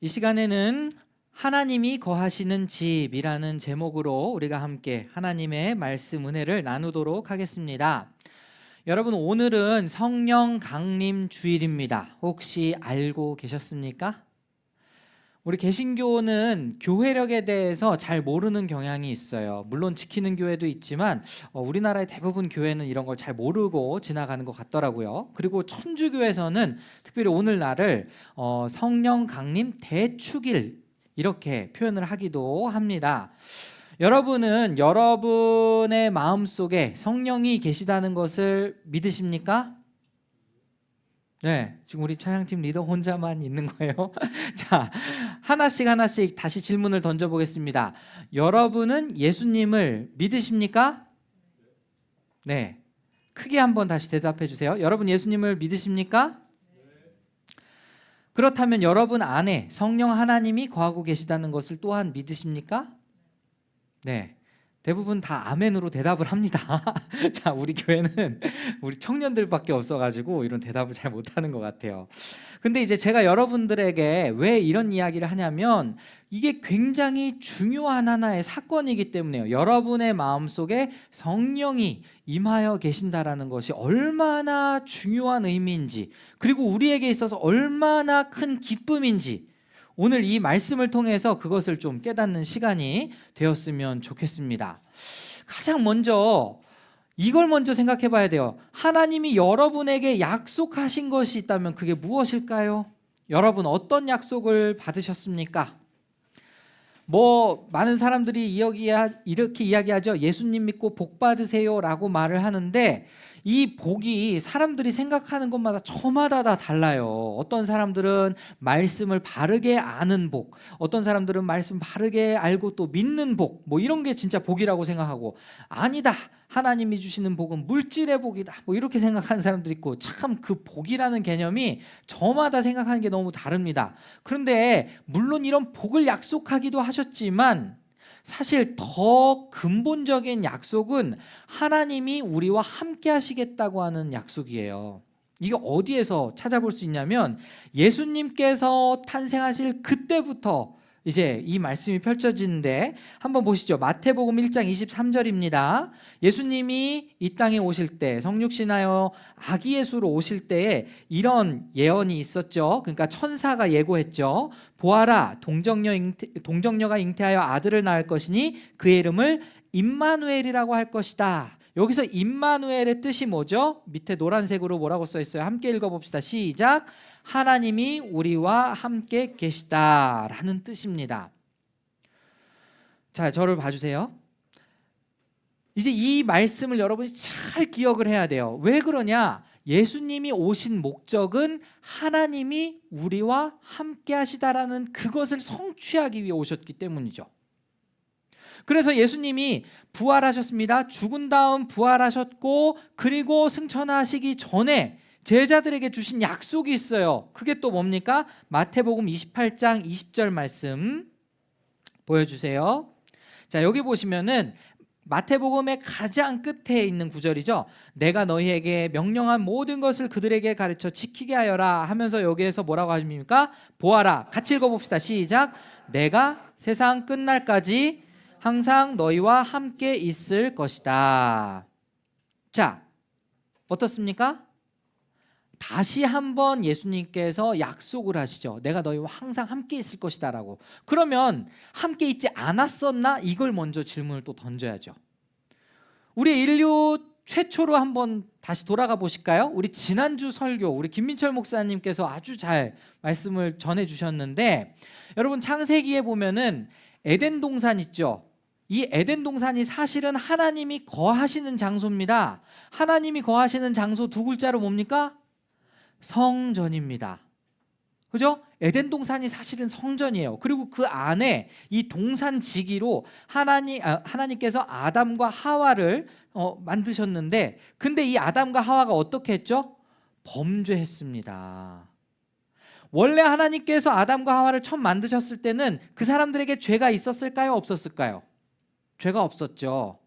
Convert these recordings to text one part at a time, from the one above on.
이 시간에는 하나님이 거하시는 집이라는 제목으로 우리가 함께 하나님의 말씀 은혜를 나누도록 하겠습니다. 여러분 오늘은 성령 강림 주일입니다. 혹시 알고 계셨습니까? 우리 개신교는 교회력에 대해서 잘 모르는 경향이 있어요. 물론 지키는 교회도 있지만 어, 우리나라의 대부분 교회는 이런 걸 잘 모르고 지나가는 것 같더라고요. 그리고 천주교에서는 특별히 오늘날을 어, 성령 강림 대축일 이렇게 표현을 하기도 합니다. 여러분은 여러분의 마음 속에 성령이 계시다는 것을 믿으십니까? 네, 지금 우리 찬양팀 리더 혼자만 있는 거예요. 자, 하나씩 하나씩 다시 질문을 던져보겠습니다. 여러분은 예수님을 믿으십니까? 네, 크게 한번 다시 대답해 주세요. 여러분 예수님을 믿으십니까? 그렇다면 여러분 안에 성령 하나님이 거하고 계시다는 것을 또한 믿으십니까? 네. 대부분 다 아멘으로 대답을 합니다. 자, 우리 교회는 우리 청년들밖에 없어가지고 이런 대답을 잘 못하는 것 같아요. 근데 이제 제가 여러분들에게 왜 이런 이야기를 하냐면 이게 굉장히 중요한 하나의 사건이기 때문에요. 여러분의 마음 속에 성령이 임하여 계신다라는 것이 얼마나 중요한 의미인지 그리고 우리에게 있어서 얼마나 큰 기쁨인지 오늘 이 말씀을 통해서 그것을 좀 깨닫는 시간이 되었으면 좋겠습니다. 가장 먼저 이걸 먼저 생각해 봐야 돼요. 하나님이 여러분에게 약속하신 것이 있다면 그게 무엇일까요? 여러분 어떤 약속을 받으셨습니까? 뭐 많은 사람들이 이렇게 이야기하죠. 예수님 믿고 복 받으세요라고 말을 하는데 이 복이 사람들이 생각하는 것마다 저마다 다 달라요. 어떤 사람들은 말씀을 바르게 아는 복, 어떤 사람들은 말씀 바르게 알고 또 믿는 복, 뭐 이런 게 진짜 복이라고 생각하고 아니다. 하나님이 주시는 복은 물질의 복이다. 뭐 이렇게 생각하는 사람들이 있고 참 그 복이라는 개념이 저마다 생각하는 게 너무 다릅니다. 그런데 물론 이런 복을 약속하기도 하셨지만 사실 더 근본적인 약속은 하나님이 우리와 함께 하시겠다고 하는 약속이에요. 이게 어디에서 찾아볼 수 있냐면 예수님께서 탄생하실 그때부터 이제 이 말씀이 펼쳐지는데 한번 보시죠. 마태복음 1장 23절입니다. 예수님이 이 땅에 오실 때 성육신하여 아기 예수로 오실 때에 이런 예언이 있었죠. 그러니까 천사가 예고했죠. 보아라 동정녀 잉태, 동정녀가 잉태하여 아들을 낳을 것이니 그의 이름을 임마누엘이라고 할 것이다. 여기서 임마누엘의 뜻이 뭐죠? 밑에 노란색으로 뭐라고 써 있어요? 함께 읽어 봅시다. 시작. 하나님이 우리와 함께 계시다라는 뜻입니다. 자, 저를 봐주세요. 이제 이 말씀을 여러분이 잘 기억을 해야 돼요. 왜 그러냐? 예수님이 오신 목적은 하나님이 우리와 함께 하시다라는 그것을 성취하기 위해 오셨기 때문이죠. 그래서 예수님이 부활하셨습니다. 죽은 다음 부활하셨고 그리고 승천하시기 전에 제자들에게 주신 약속이 있어요. 그게 또 뭡니까? 마태복음 28장 20절 말씀 보여주세요. 자 여기 보시면은 마태복음의 가장 끝에 있는 구절이죠. 내가 너희에게 명령한 모든 것을 그들에게 가르쳐 지키게 하여라 하면서 여기에서 뭐라고 하십니까? 보아라. 같이 읽어봅시다. 시작. 내가 세상 끝날까지 항상 너희와 함께 있을 것이다. 자, 어떻습니까? 다시 한번 예수님께서 약속을 하시죠. 내가 너희와 항상 함께 있을 것이다라고. 그러면 함께 있지 않았었나? 이걸 먼저 질문을 또 던져야죠. 우리 인류 최초로 한번 다시 돌아가 보실까요? 우리 지난주 설교 우리 김민철 목사님께서 아주 잘 말씀을 전해 주셨는데 여러분 창세기에 보면은 에덴 동산 있죠. 이 에덴 동산이 사실은 하나님이 거하시는 장소입니다. 하나님이 거하시는 장소 두 글자로 뭡니까? 성전입니다. 그죠? 에덴 동산이 사실은 성전이에요. 그리고 그 안에 이 동산 지기로 하나님 아, 하나님께서 아담과 하와를 어, 만드셨는데, 근데 이 아담과 하와가 어떻게 했죠? 범죄했습니다. 원래 하나님께서 아담과 하와를 처음 만드셨을 때는 그 사람들에게 죄가 있었을까요? 없었을까요? 죄가 없었죠.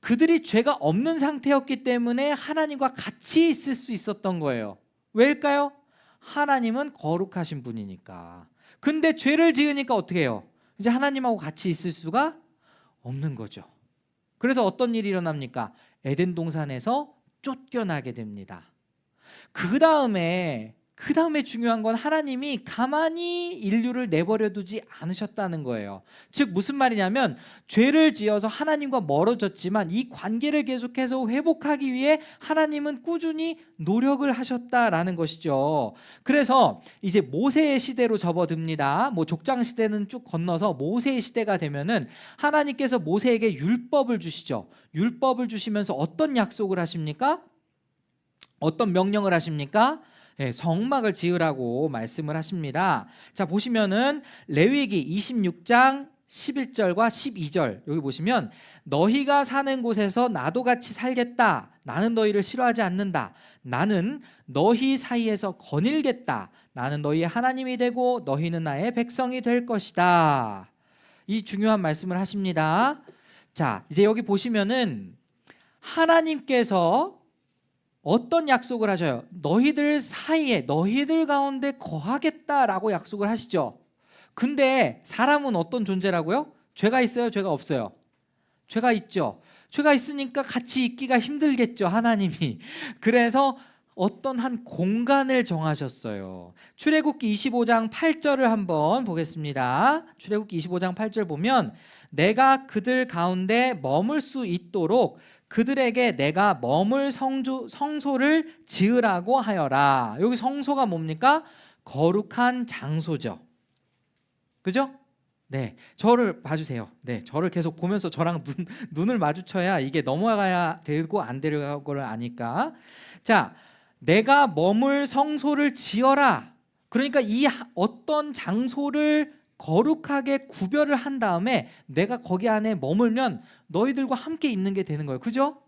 그들이 죄가 없는 상태였기 때문에 하나님과 같이 있을 수 있었던 거예요. 왜일까요? 하나님은 거룩하신 분이니까. 근데 죄를 지으니까 어떻게 해요? 이제 하나님하고 같이 있을 수가 없는 거죠. 그래서 어떤 일이 일어납니까? 에덴 동산에서 쫓겨나게 됩니다. 그 다음에 그 다음에 중요한 건 하나님이 가만히 인류를 내버려 두지 않으셨다는 거예요. 즉 무슨 말이냐면 죄를 지어서 하나님과 멀어졌지만 이 관계를 계속해서 회복하기 위해 하나님은 꾸준히 노력을 하셨다라는 것이죠. 그래서 이제 모세의 시대로 접어듭니다. 뭐 족장 시대는 쭉 건너서 모세의 시대가 되면은 하나님께서 모세에게 율법을 주시죠. 율법을 주시면서 어떤 약속을 하십니까? 어떤 명령을 하십니까? 예, 성막을 지으라고 말씀을 하십니다. 자, 보시면은 레위기 26장 11절과 12절 여기 보시면 너희가 사는 곳에서 나도 같이 살겠다. 나는 너희를 싫어하지 않는다. 나는 너희 사이에서 거닐겠다. 나는 너희의 하나님이 되고 너희는 나의 백성이 될 것이다. 이 중요한 말씀을 하십니다. 자, 이제 여기 보시면은 하나님께서 어떤 약속을 하셔요? 너희들 사이에 너희들 가운데 거하겠다라고 약속을 하시죠. 근데 사람은 어떤 존재라고요? 죄가 있어요? 죄가 없어요? 죄가 있죠. 죄가 있으니까 같이 있기가 힘들겠죠, 하나님이. 그래서 어떤 한 공간을 정하셨어요. 출애굽기 25장 8절을 한번 보겠습니다. 출애굽기 25장 8절 보면 내가 그들 가운데 머물 수 있도록 그들에게 내가 머물 성조, 성소를 지으라고 하여라. 여기 성소가 뭡니까? 거룩한 장소죠. 그죠? 네, 저를 봐주세요. 네, 저를 계속 보면서 저랑 눈, 눈을 마주쳐야 이게 넘어가야 되고 안 되는 걸 아니까. 자, 내가 머물 성소를 지어라. 그러니까 이 하- 어떤 장소를 거룩하게 구별을 한 다음에 내가 거기 안에 머물면 너희들과 함께 있는 게 되는 거예요. 그죠?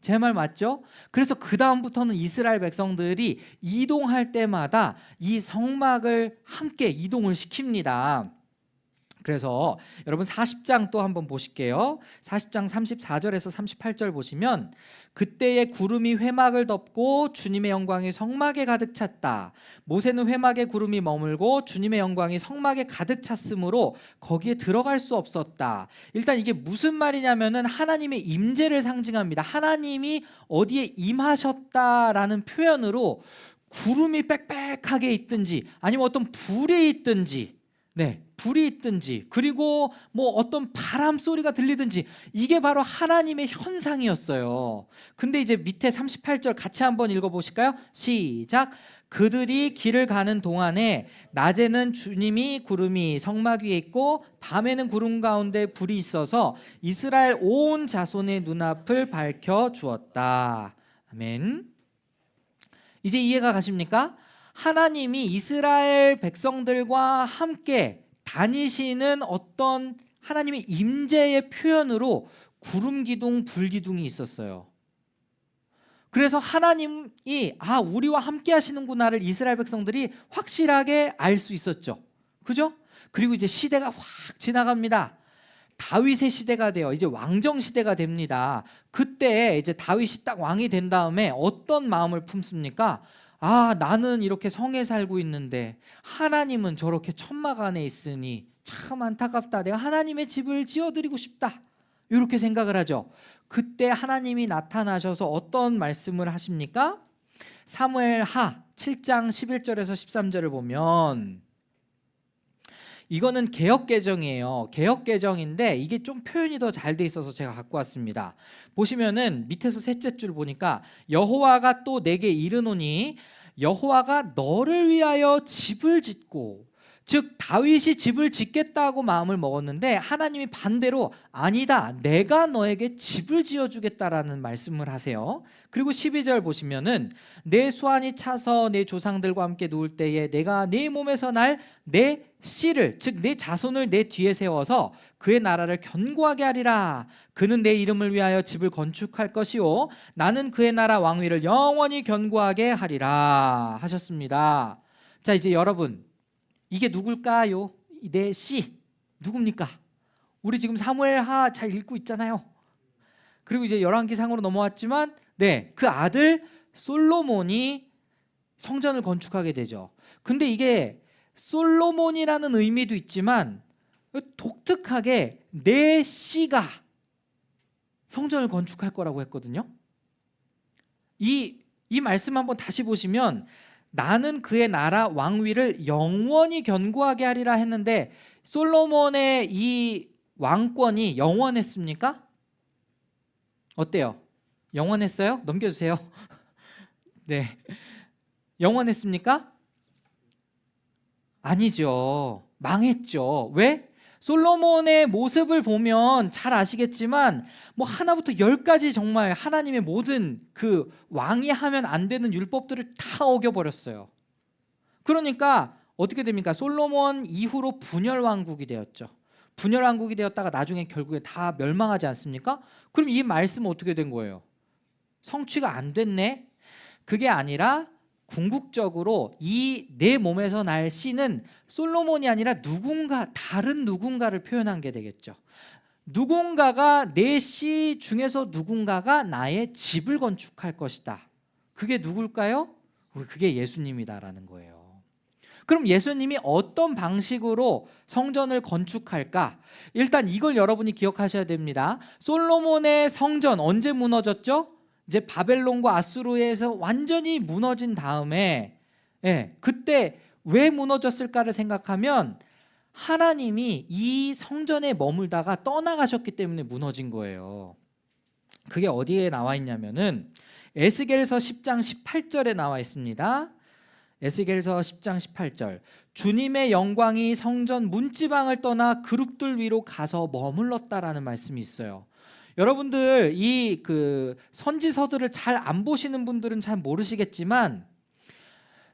제 말 맞죠? 그래서 그 다음부터는 이스라엘 백성들이 이동할 때마다 이 성막을 함께 이동을 시킵니다. 그래서 여러분 40장 또 한번 보실게요. 40장 34절에서 38절 보시면 그때의 구름이 회막을 덮고 주님의 영광이 성막에 가득 찼다. 모세는 회막에 구름이 머물고 주님의 영광이 성막에 가득 찼으므로 거기에 들어갈 수 없었다. 일단 이게 무슨 말이냐면은 하나님의 임재를 상징합니다. 하나님이 어디에 임하셨다라는 표현으로 구름이 빽빽하게 있든지 아니면 어떤 불이 있든지 네, 불이 있든지 그리고 뭐 어떤 바람 소리가 들리든지 이게 바로 하나님의 현상이었어요. 근데 이제 밑에 38절 같이 한번 읽어 보실까요? 시작. 그들이 길을 가는 동안에 낮에는 주님이 구름이 성막 위에 있고 밤에는 구름 가운데 불이 있어서 이스라엘 온 자손의 눈앞을 밝혀 주었다. 아멘. 이제 이해가 가십니까? 하나님이 이스라엘 백성들과 함께 다니시는 어떤 하나님의 임재의 표현으로 구름 기둥, 불 기둥이 있었어요. 그래서 하나님이 아 우리와 함께 하시는구나를 이스라엘 백성들이 확실하게 알 수 있었죠. 그죠? 그리고 이제 시대가 확 지나갑니다. 다윗의 시대가 돼요. 이제 왕정 시대가 됩니다. 그때 이제 다윗이 딱 왕이 된 다음에 어떤 마음을 품습니까? 아, 나는 이렇게 성에 살고 있는데 하나님은 저렇게 천막 안에 있으니 참 안타깝다. 내가 하나님의 집을 지어드리고 싶다. 이렇게 생각을 하죠. 그때 하나님이 나타나셔서 어떤 말씀을 하십니까? 사무엘 하 7장 11절에서 13절을 보면 이거는 개혁 개정이에요. 개혁 개정인데 이게 좀 표현이 더 잘 돼 있어서 제가 갖고 왔습니다. 보시면은 밑에서 셋째 줄 보니까 여호와가 또 내게 이르노니 여호와가 너를 위하여 집을 짓고 즉 다윗이 집을 짓겠다고 마음을 먹었는데 하나님이 반대로 아니다 내가 너에게 집을 지어 주겠다라는 말씀을 하세요. 그리고 12절 보시면은 내 수완이 차서 내 조상들과 함께 누울 때에 내가 네 몸에서 날 내 씨를 즉 내 자손을 내 뒤에 세워서 그의 나라를 견고하게 하리라 그는 내 이름을 위하여 집을 건축할 것이요 나는 그의 나라 왕위를 영원히 견고하게 하리라 하셨습니다. 자 이제 여러분 이게 누굴까요? 내 씨 누굽니까? 우리 지금 사무엘하 잘 읽고 있잖아요. 그리고 이제 열왕기상으로 넘어왔지만 네, 그 아들 솔로몬이 성전을 건축하게 되죠. 근데 이게 솔로몬이라는 의미도 있지만 독특하게 내 씨가 성전을 건축할 거라고 했거든요. 이, 이 말씀 한번 다시 보시면 나는 그의 나라 왕위를 영원히 견고하게 하리라 했는데 솔로몬의 이 왕권이 영원했습니까? 어때요? 영원했어요? 넘겨주세요. 네. 영원했습니까? 아니죠. 망했죠. 왜? 솔로몬의 모습을 보면 잘 아시겠지만 뭐 하나부터 열까지 정말 하나님의 모든 그 왕이 하면 안 되는 율법들을 다 어겨버렸어요. 그러니까 어떻게 됩니까? 솔로몬 이후로 분열 왕국이 되었죠. 분열 왕국이 되었다가 나중에 결국에 다 멸망하지 않습니까? 그럼 이 말씀은 어떻게 된 거예요? 성취가 안 됐네. 그게 아니라 궁극적으로 이 내 몸에서 날 씨는 솔로몬이 아니라 누군가 다른 누군가를 표현한 게 되겠죠. 누군가가 내 씨 중에서 누군가가 나의 집을 건축할 것이다. 그게 누굴까요? 그게 예수님이다라는 거예요. 그럼 예수님이 어떤 방식으로 성전을 건축할까? 일단 이걸 여러분이 기억하셔야 됩니다. 솔로몬의 성전 언제 무너졌죠? 이제 바벨론과 아수르에서 완전히 무너진 다음에 예, 그때 왜 무너졌을까를 생각하면 하나님이 이 성전에 머물다가 떠나가셨기 때문에 무너진 거예요. 그게 어디에 나와 있냐면은 에스겔서 10장 18절에 나와 있습니다. 에스겔서 10장 18절 주님의 영광이 성전 문지방을 떠나 그룹들 위로 가서 머물렀다라는 말씀이 있어요. 여러분들 이 그 선지서들을 잘 안 보시는 분들은 잘 모르시겠지만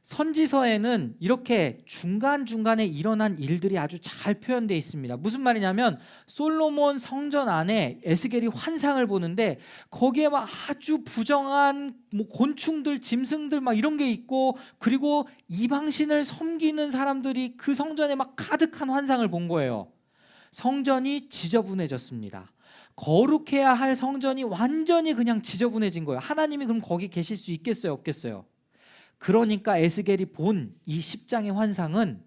선지서에는 이렇게 중간중간에 일어난 일들이 아주 잘 표현되어 있습니다. 무슨 말이냐면 솔로몬 성전 안에 에스겔이 환상을 보는데 거기에 막 아주 부정한 뭐 곤충들, 짐승들 막 이런 게 있고 그리고 이방신을 섬기는 사람들이 그 성전에 막 가득한 환상을 본 거예요. 성전이 지저분해졌습니다. 거룩해야 할 성전이 완전히 그냥 지저분해진 거예요. 하나님이 그럼 거기 계실 수 있겠어요, 없겠어요? 그러니까 에스겔이 본 이 10장의 환상은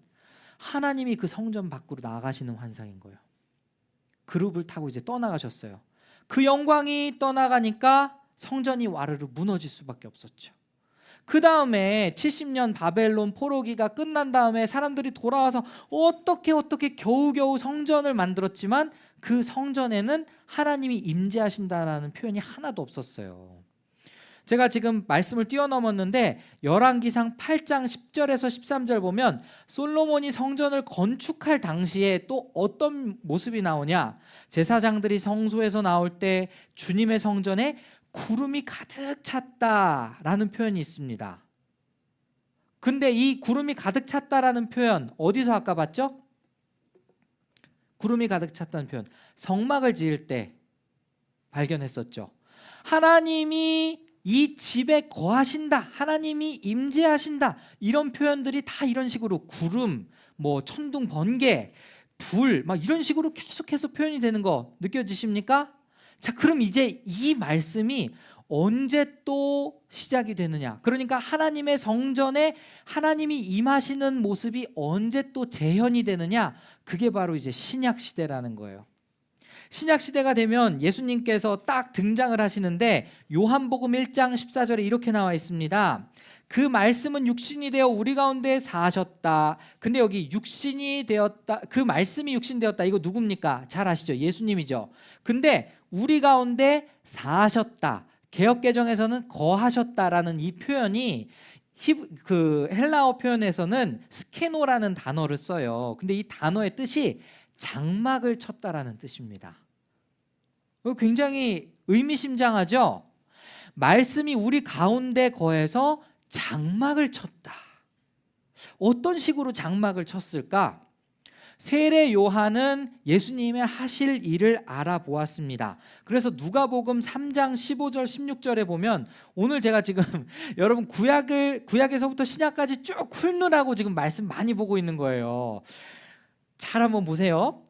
하나님이 그 성전 밖으로 나가시는 환상인 거예요. 그룹을 타고 이제 떠나가셨어요. 그 영광이 떠나가니까 성전이 와르르 무너질 수밖에 없었죠. 그 다음에 70년 바벨론 포로기가 끝난 다음에 사람들이 돌아와서 어떻게 어떻게 겨우겨우 성전을 만들었지만 그 성전에는 하나님이 임재하신다라는 표현이 하나도 없었어요. 제가 지금 말씀을 뛰어넘었는데 열왕기상 8장 10절에서 13절 보면 솔로몬이 성전을 건축할 당시에 또 어떤 모습이 나오냐? 제사장들이 성소에서 나올 때 주님의 성전에 구름이 가득 찼다라는 표현이 있습니다. 근데 이 구름이 가득 찼다라는 표현 어디서 아까 봤죠? 구름이 가득 찼다는 표현 성막을 지을 때 발견했었죠. 하나님이 이 집에 거하신다. 하나님이 임재하신다. 이런 표현들이 다 이런 식으로 구름, 뭐 천둥 번개, 불, 막 이런 식으로 계속해서 표현이 되는 거 느껴지십니까? 자, 그럼 이제 이 말씀이 언제 또 시작이 되느냐? 그러니까 하나님의 성전에 하나님이 임하시는 모습이 언제 또 재현이 되느냐? 그게 바로 이제 신약 시대라는 거예요. 신약 시대가 되면 예수님께서 딱 등장을 하시는데 요한복음 1장 14절에 이렇게 나와 있습니다. 그 말씀은 육신이 되어 우리 가운데 사셨다. 근데 여기 육신이 되었다. 그 말씀이 육신 되었다. 이거 누굽니까? 잘 아시죠? 예수님이죠. 근데 우리 가운데 사셨다. 개혁 개정에서는 거하셨다라는 이 표현이 그 헬라어 표현에서는 스케노라는 단어를 써요. 근데 이 단어의 뜻이 장막을 쳤다라는 뜻입니다. 굉장히 의미심장하죠. 말씀이 우리 가운데 거해서 장막을 쳤다. 어떤 식으로 장막을 쳤을까? 세례 요한은 예수님의 하실 일을 알아보았습니다. 그래서 누가복음 3장 15절 16절에 보면 오늘 제가 지금 여러분 구약을 구약에서부터 신약까지 쭉 훑느라고 지금 말씀 많이 보고 있는 거예요. 잘 한번 보세요.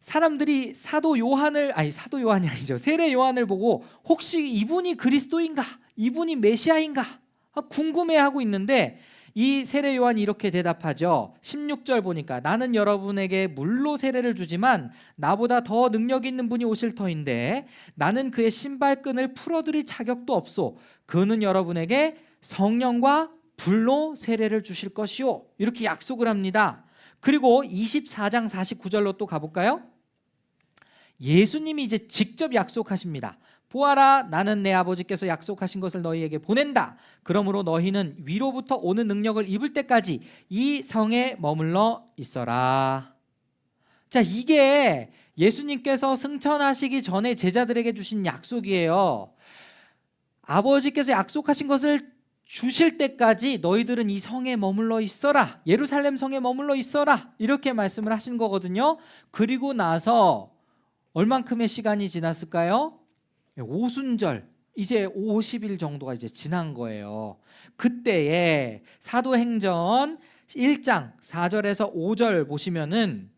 사람들이 사도 요한을 아니 사도 요한이 아니죠 세례 요한을 보고 혹시 이분이 그리스도인가 이분이 메시아인가 아, 궁금해하고 있는데 이 세례 요한이 이렇게 대답하죠 16절 보니까 나는 여러분에게 물로 세례를 주지만 나보다 더 능력 있는 분이 오실 터인데 나는 그의 신발끈을 풀어드릴 자격도 없소 그는 여러분에게 성령과 불로 세례를 주실 것이요 이렇게 약속을 합니다 그리고 24장 49절로 또 가볼까요? 예수님이 이제 직접 약속하십니다. 보아라 나는 내 아버지께서 약속하신 것을 너희에게 보낸다. 그러므로 너희는 위로부터 오는 능력을 입을 때까지 이 성에 머물러 있어라. 자, 이게 예수님께서 승천하시기 전에 제자들에게 주신 약속이에요. 아버지께서 약속하신 것을 주실 때까지 너희들은 이 성에 머물러 있어라. 예루살렘 성에 머물러 있어라. 이렇게 말씀을 하신 거거든요. 그리고 나서 얼만큼의 시간이 지났을까요? 오순절 이제 50일 정도가 이제 지난 거예요. 그때에 사도행전 1장 4절에서 5절 보시면은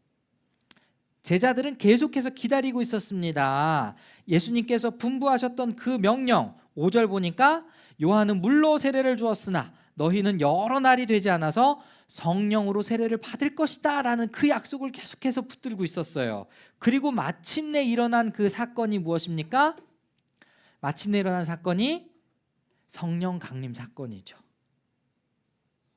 제자들은 계속해서 기다리고 있었습니다. 예수님께서 분부하셨던 그 명령 5절 보니까 요한은 물로 세례를 주었으나 너희는 여러 날이 되지 않아서 성령으로 세례를 받을 것이다 라는 그 약속을 계속해서 붙들고 있었어요. 그리고 마침내 일어난 그 사건이 무엇입니까? 마침내 일어난 사건이 성령 강림 사건이죠.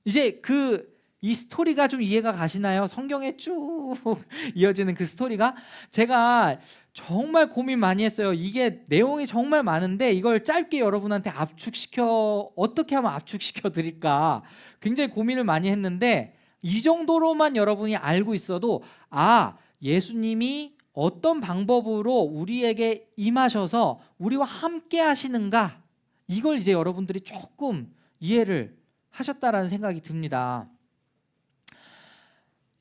이제 그 이 스토리가 좀 이해가 가시나요? 성경에 쭉 이어지는 그 스토리가 제가 정말 고민 많이 했어요. 이게 내용이 정말 많은데 이걸 짧게 여러분한테 압축시켜 어떻게 하면 압축시켜 드릴까 굉장히 고민을 많이 했는데 이 정도로만 여러분이 알고 있어도 아 예수님이 어떤 방법으로 우리에게 임하셔서 우리와 함께 하시는가 이걸 이제 여러분들이 조금 이해를 하셨다라는 생각이 듭니다.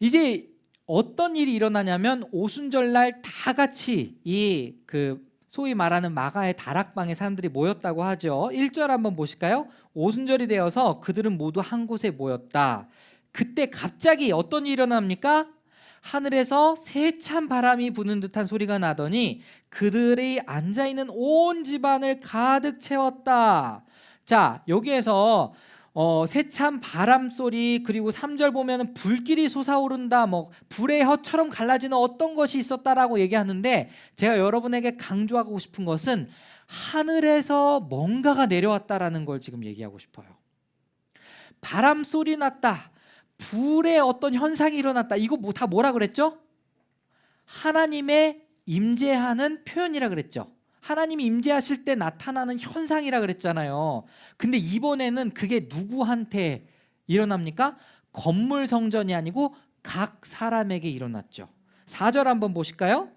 이제 어떤 일이 일어나냐면 오순절 날 다 같이 이 그 소위 말하는 마가의 다락방에 사람들이 모였다고 하죠. 1절 한번 보실까요? 오순절이 되어서 그들은 모두 한 곳에 모였다. 그때 갑자기 어떤 일이 일어납니까? 하늘에서 세찬 바람이 부는 듯한 소리가 나더니 그들이 앉아 있는 온 집안을 가득 채웠다. 자, 여기에서 어, 세찬 바람 소리 그리고 3절 보면은 불길이 솟아오른다 뭐 불의 혀처럼 갈라지는 어떤 것이 있었다라고 얘기하는데 제가 여러분에게 강조하고 싶은 것은 하늘에서 뭔가가 내려왔다라는 걸 지금 얘기하고 싶어요. 바람 소리 났다. 불의 어떤 현상이 일어났다. 이거 뭐 다 뭐라 그랬죠? 하나님의 임재하는 표현이라 그랬죠. 하나님이 임재하실 때 나타나는 현상이라 그랬잖아요. 근데 이번에는 그게 누구한테 일어납니까? 건물 성전이 아니고 각 사람에게 일어났죠. 4절 한번 보실까요?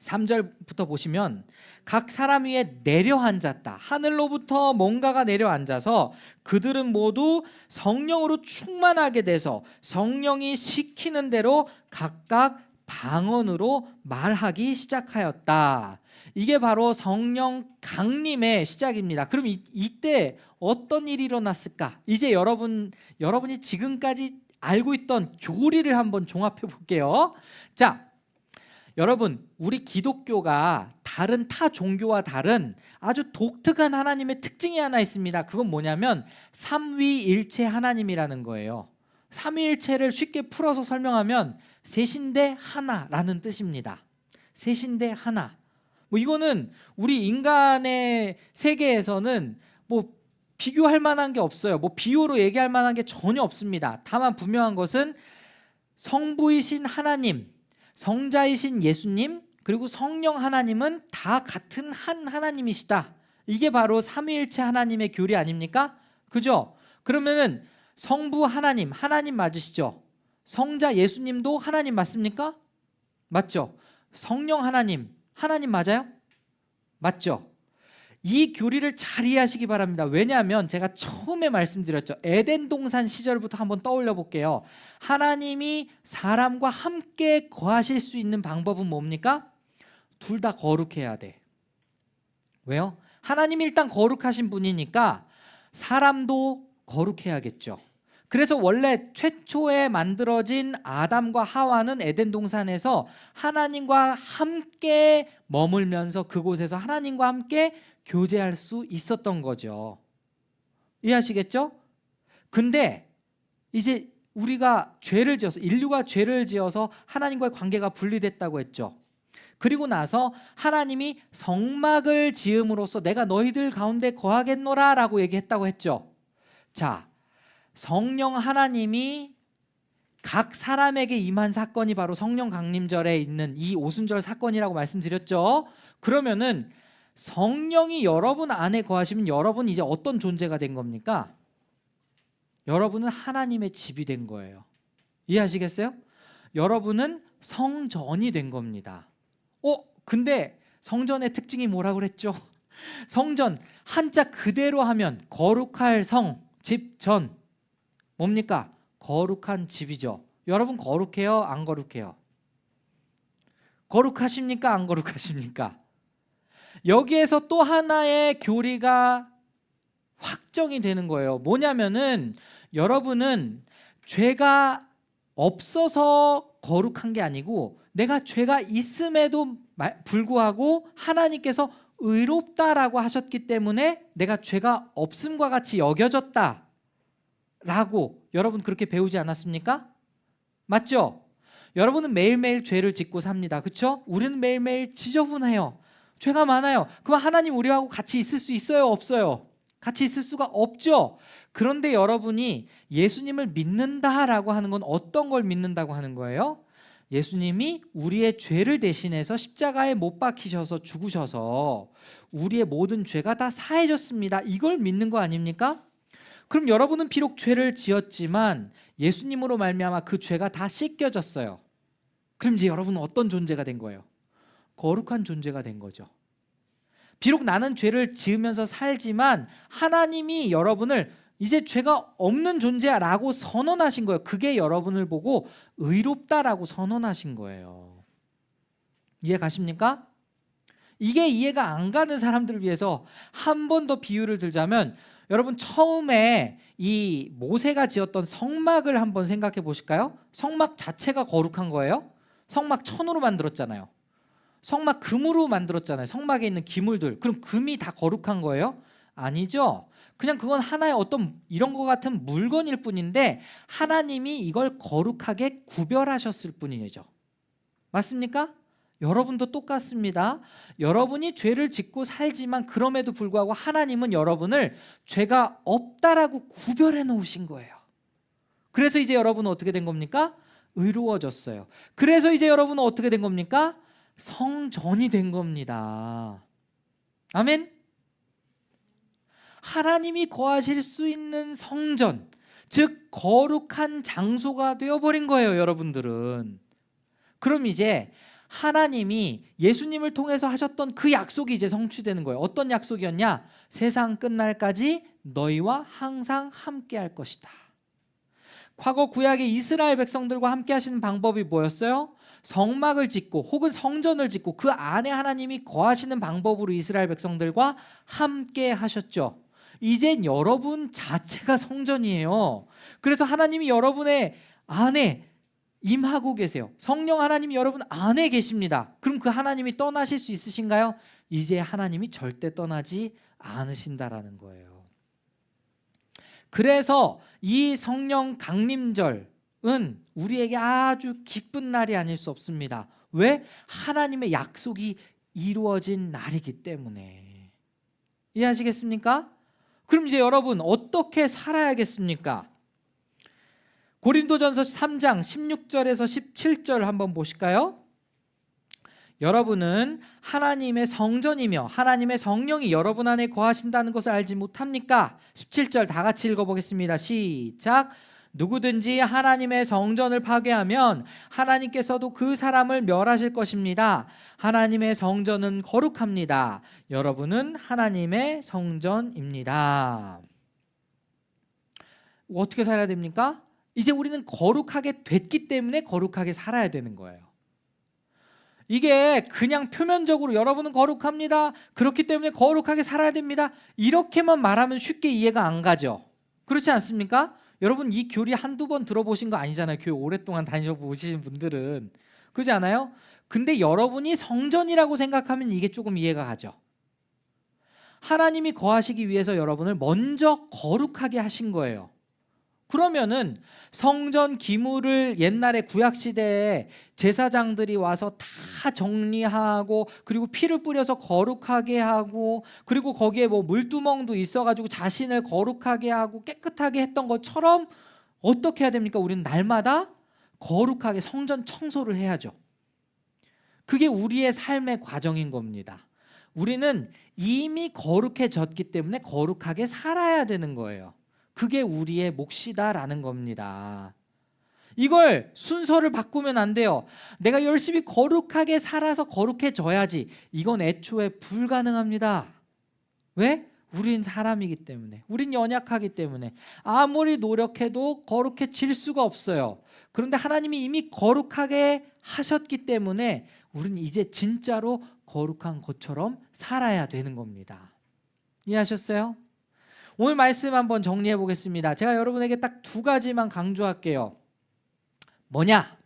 3절부터 보시면 각 사람 위에 내려앉았다. 하늘로부터 뭔가가 내려앉아서 그들은 모두 성령으로 충만하게 돼서 성령이 시키는 대로 각각 방언으로 말하기 시작하였다. 이게 바로 성령 강림의 시작입니다. 그럼 이, 이때 어떤 일이 일어났을까? 이제 여러분 여러분이 지금까지 알고 있던 교리를 한번 종합해 볼게요. 자, 여러분, 우리 기독교가 다른 타 종교와 다른 아주 독특한 하나님의 특징이 하나 있습니다. 그건 뭐냐면 삼위일체 하나님이라는 거예요. 삼위일체를 쉽게 풀어서 설명하면 셋인데 하나라는 뜻입니다. 셋인데 하나. 뭐 이거는 우리 인간의 세계에서는 뭐 비교할 만한 게 없어요. 뭐 비유로 얘기할 만한 게 전혀 없습니다. 다만 분명한 것은 성부이신 하나님, 성자이신 예수님, 그리고 성령 하나님은 다 같은 한 하나님이시다. 이게 바로 삼위일체 하나님의 교리 아닙니까? 그죠? 그러면은 성부 하나님, 하나님 맞으시죠? 성자 예수님도 하나님 맞습니까? 맞죠? 성령 하나님, 하나님 맞아요? 맞죠? 이 교리를 잘 이해하시기 바랍니다. 왜냐하면 제가 처음에 말씀드렸죠. 에덴 동산 시절부터 한번 떠올려 볼게요. 하나님이 사람과 함께 거하실 수 있는 방법은 뭡니까? 둘 다 거룩해야 돼. 왜요? 하나님이 일단 거룩하신 분이니까 사람도 거룩해야겠죠. 그래서 원래 최초에 만들어진 아담과 하와는 에덴 동산에서 하나님과 함께 머물면서 그곳에서 하나님과 함께 교제할 수 있었던 거죠. 이해하시겠죠? 근데 이제 우리가 죄를 지어서 인류가 죄를 지어서 하나님과의 관계가 분리됐다고 했죠. 그리고 나서 하나님이 성막을 지음으로써 내가 너희들 가운데 거하겠노라라고 얘기했다고 했죠. 자, 성령 하나님이 각 사람에게 임한 사건이 바로 성령 강림절에 있는 이 오순절 사건이라고 말씀드렸죠. 그러면은 성령이 여러분 안에 거하시면 여러분 이제 어떤 존재가 된 겁니까? 여러분은 하나님의 집이 된 거예요. 이해하시겠어요? 여러분은 성전이 된 겁니다. 어, 근데 성전의 특징이 뭐라고 그랬죠? 성전 한자 그대로 하면 거룩할 성, 집, 전. 뭡니까? 거룩한 집이죠. 여러분 거룩해요? 안 거룩해요? 거룩하십니까? 안 거룩하십니까? 여기에서 또 하나의 교리가 확정이 되는 거예요. 뭐냐면은 여러분은 죄가 없어서 거룩한 게 아니고 내가 죄가 있음에도 마- 불구하고 하나님께서 의롭다라고 하셨기 때문에 내가 죄가 없음과 같이 여겨졌다. 라고 여러분 그렇게 배우지 않았습니까? 맞죠? 여러분은 매일매일 죄를 짓고 삽니다. 그렇죠? 우리는 매일매일 지저분해요. 죄가 많아요. 그럼 하나님 우리하고 같이 있을 수 있어요, 없어요? 같이 있을 수가 없죠. 그런데 여러분이 예수님을 믿는다라고 하는 건 어떤 걸 믿는다고 하는 거예요? 예수님이 우리의 죄를 대신해서 십자가에 못 박히셔서 죽으셔서 우리의 모든 죄가 다 사해졌습니다. 이걸 믿는 거 아닙니까? 그럼 여러분은 비록 죄를 지었지만 예수님으로 말미암아 그 죄가 다 씻겨졌어요. 그럼 이제 여러분은 어떤 존재가 된 거예요? 거룩한 존재가 된 거죠. 비록 나는 죄를 지으면서 살지만 하나님이 여러분을 이제 죄가 없는 존재야라고 선언하신 거예요. 그게 여러분을 보고 의롭다라고 선언하신 거예요. 이해 가십니까? 이게 이해가 안 가는 사람들을 위해서 한 번 더 비유를 들자면 여러분 처음에 이 모세가 지었던 성막을 한번 생각해 보실까요? 성막 자체가 거룩한 거예요? 성막 천으로 만들었잖아요. 성막 금으로 만들었잖아요. 성막에 있는 기물들. 그럼 금이 다 거룩한 거예요? 아니죠. 그냥 그건 하나의 어떤 이런 것 같은 물건일 뿐인데 하나님이 이걸 거룩하게 구별하셨을 뿐이죠. 맞습니까? 여러분도 똑같습니다. 여러분이 죄를 짓고 살지만 그럼에도 불구하고 하나님은 여러분을 죄가 없다라고 구별해 놓으신 거예요. 그래서 이제 여러분은 어떻게 된 겁니까? 의로워졌어요. 그래서 이제 여러분은 어떻게 된 겁니까? 성전이 된 겁니다. 아멘. 하나님이 거하실 수 있는 성전, 즉 거룩한 장소가 되어 버린 거예요, 여러분들은. 그럼 이제 하나님이 예수님을 통해서 하셨던 그 약속이 이제 성취되는 거예요. 어떤 약속이었냐? 세상 끝날까지 너희와 항상 함께 할 것이다. 과거 구약의 이스라엘 백성들과 함께 하시는 방법이 뭐였어요? 성막을 짓고 혹은 성전을 짓고 그 안에 하나님이 거하시는 방법으로 이스라엘 백성들과 함께 하셨죠. 이젠 여러분 자체가 성전이에요. 그래서 하나님이 여러분의 안에 임하고 계세요. 성령 하나님이 여러분 안에 계십니다. 그럼 그 하나님이 떠나실 수 있으신가요? 이제 하나님이 절대 떠나지 않으신다라는 거예요. 그래서 이 성령 강림절은 우리에게 아주 기쁜 날이 아닐 수 없습니다. 왜? 하나님의 약속이 이루어진 날이기 때문에. 이해하시겠습니까? 그럼 이제 여러분 어떻게 살아야겠습니까? 고린도전서 3장 16절에서 17절 한번 보실까요? 여러분은 하나님의 성전이며 하나님의 성령이 여러분 안에 거하신다는 것을 알지 못합니까? 17절 다 같이 읽어보겠습니다. 시작. 누구든지 하나님의 성전을 파괴하면 하나님께서도 그 사람을 멸하실 것입니다. 하나님의 성전은 거룩합니다. 여러분은 하나님의 성전입니다. 어떻게 살아야 됩니까? 이제 우리는 거룩하게 됐기 때문에 거룩하게 살아야 되는 거예요. 이게 그냥 표면적으로 여러분은 거룩합니다. 그렇기 때문에 거룩하게 살아야 됩니다. 이렇게만 말하면 쉽게 이해가 안 가죠. 그렇지 않습니까? 여러분 이 교리 한두 번 들어보신 거 아니잖아요. 교회 오랫동안 다니셔 보신 분들은 그렇지 않아요? 근데 여러분이 성전이라고 생각하면 이게 조금 이해가 가죠. 하나님이 거하시기 위해서 여러분을 먼저 거룩하게 하신 거예요. 그러면은 성전 기물을 옛날에 구약 시대에 제사장들이 와서 다 정리하고 그리고 피를 뿌려서 거룩하게 하고 그리고 거기에 뭐 물두멍도 있어 가지고 자신을 거룩하게 하고 깨끗하게 했던 것처럼 어떻게 해야 됩니까? 우리는 날마다 거룩하게 성전 청소를 해야죠. 그게 우리의 삶의 과정인 겁니다. 우리는 이미 거룩해졌기 때문에 거룩하게 살아야 되는 거예요. 그게 우리의 몫이다라는 겁니다. 이걸 순서를 바꾸면 안 돼요. 내가 열심히 거룩하게 살아서 거룩해져야지. 이건 애초에 불가능합니다. 왜? 우린 사람이기 때문에. 우린 연약하기 때문에. 아무리 노력해도 거룩해질 수가 없어요. 그런데 하나님이 이미 거룩하게 하셨기 때문에 우린 이제 진짜로 거룩한 것처럼 살아야 되는 겁니다. 이해하셨어요? 오늘 말씀 한번 정리해 보겠습니다. 제가 여러분에게 딱 두 가지만 강조할게요. 뭐냐?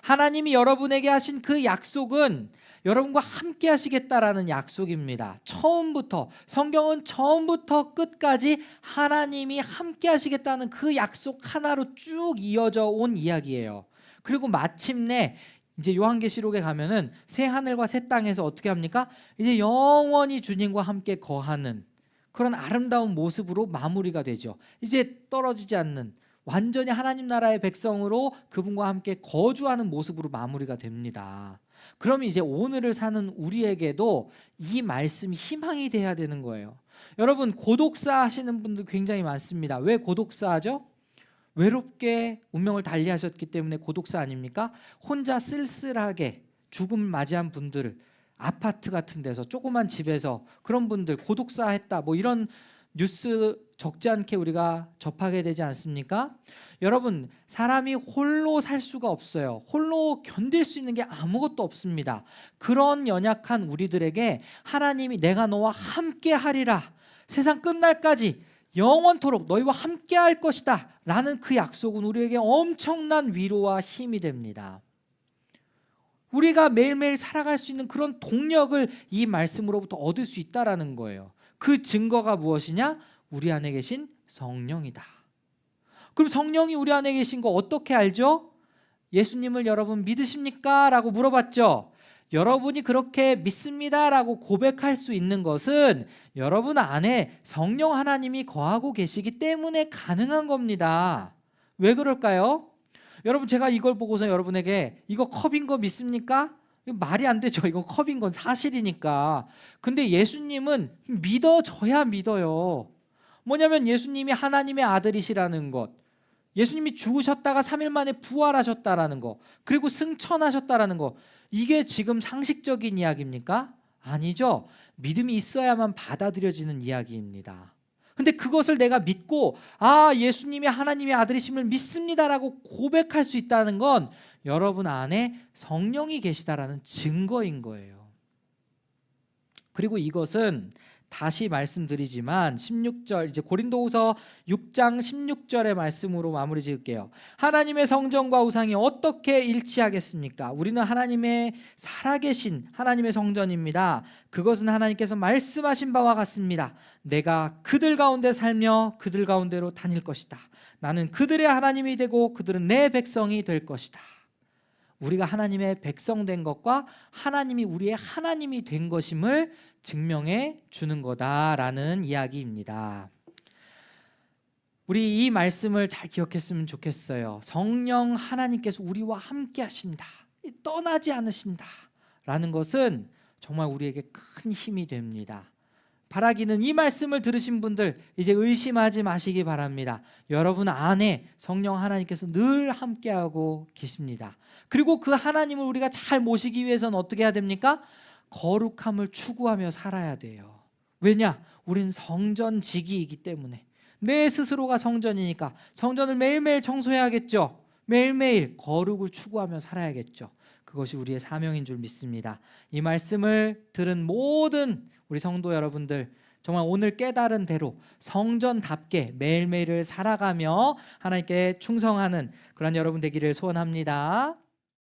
하나님이 여러분에게 하신 그 약속은 여러분과 함께 하시겠다라는 약속입니다. 처음부터 성경은 처음부터 끝까지 하나님이 함께 하시겠다는 그 약속 하나로 쭉 이어져 온 이야기예요. 그리고 마침내 이제 요한계시록에 가면은 새 하늘과 새 땅에서 어떻게 합니까? 이제 영원히 주님과 함께 거하는 그런 아름다운 모습으로 마무리가 되죠. 이제 떨어지지 않는 완전히 하나님 나라의 백성으로 그분과 함께 거주하는 모습으로 마무리가 됩니다. 그럼 이제 오늘을 사는 우리에게도 이 말씀이 희망이 돼야 되는 거예요. 여러분 고독사 하시는 분들 굉장히 많습니다. 왜 고독사 하죠? 외롭게 운명을 달리하셨기 때문에 고독사 아닙니까? 혼자 쓸쓸하게 죽음 맞이한 분들을 아파트 같은 데서 조그만 집에서 그런 분들 고독사 했다 뭐 이런 뉴스 적지 않게 우리가 접하게 되지 않습니까? 여러분 사람이 홀로 살 수가 없어요. 홀로 견딜 수 있는 게 아무것도 없습니다. 그런 연약한 우리들에게 하나님이 내가 너와 함께 하리라 세상 끝날까지 영원토록 너희와 함께 할 것이다 라는 그 약속은 우리에게 엄청난 위로와 힘이 됩니다. 우리가 매일매일 살아갈 수 있는 그런 동력을 이 말씀으로부터 얻을 수 있다라는 거예요. 그 증거가 무엇이냐? 우리 안에 계신 성령이다. 그럼 성령이 우리 안에 계신 거 어떻게 알죠? 예수님을 여러분 믿으십니까? 라고 물어봤죠. 여러분이 그렇게 믿습니다라고 고백할 수 있는 것은 여러분 안에 성령 하나님이 거하고 계시기 때문에 가능한 겁니다. 왜 그럴까요? 여러분 제가 이걸 보고서 여러분에게 이거 컵인 거 믿습니까? 말이 안 되죠. 이건 컵인 건 사실이니까. 근데 예수님은 믿어져야 믿어요. 뭐냐면 예수님이 하나님의 아들이시라는 것. 예수님이 죽으셨다가 3일 만에 부활하셨다라는 거. 그리고 승천하셨다라는 거. 이게 지금 상식적인 이야기입니까? 아니죠. 믿음이 있어야만 받아들여지는 이야기입니다. 근데 그것을 내가 믿고 아 예수님이 하나님의 아들이심을 믿습니다라고 고백할 수 있다는 건 여러분 안에 성령이 계시다라는 증거인 거예요. 그리고 이것은 다시 말씀드리지만 16절 이제 고린도후서 6장 16절의 말씀으로 마무리 지을게요. 하나님의 성전과 우상이 어떻게 일치하겠습니까? 우리는 하나님의 살아계신 하나님의 성전입니다. 그것은 하나님께서 말씀하신 바와 같습니다. 내가 그들 가운데 살며 그들 가운데로 다닐 것이다. 나는 그들의 하나님이 되고 그들은 내 백성이 될 것이다. 우리가 하나님의 백성 된 것과 하나님이 우리의 하나님이 된 것임을 증명해 주는 거다라는 이야기입니다. 우리 이 말씀을 잘 기억했으면 좋겠어요. 성령 하나님께서 우리와 함께 하신다. 떠나지 않으신다. 라는 것은 정말 우리에게 큰 힘이 됩니다. 바라기는 이 말씀을 들으신 분들 이제 의심하지 마시기 바랍니다. 여러분 안에 성령 하나님께서 늘 함께하고 계십니다. 그리고 그 하나님을 우리가 잘 모시기 위해서는 어떻게 해야 됩니까? 거룩함을 추구하며 살아야 돼요. 왜냐? 우린 성전 지기이기 때문에 내 스스로가 성전이니까 성전을 매일매일 청소해야겠죠. 매일매일 거룩을 추구하며 살아야겠죠. 그것이 우리의 사명인 줄 믿습니다. 이 말씀을 들은 모든 우리 성도 여러분들 정말 오늘 깨달은 대로 성전답게 매일매일을 살아가며 하나님께 충성하는 그런 여러분 되기를 소원합니다.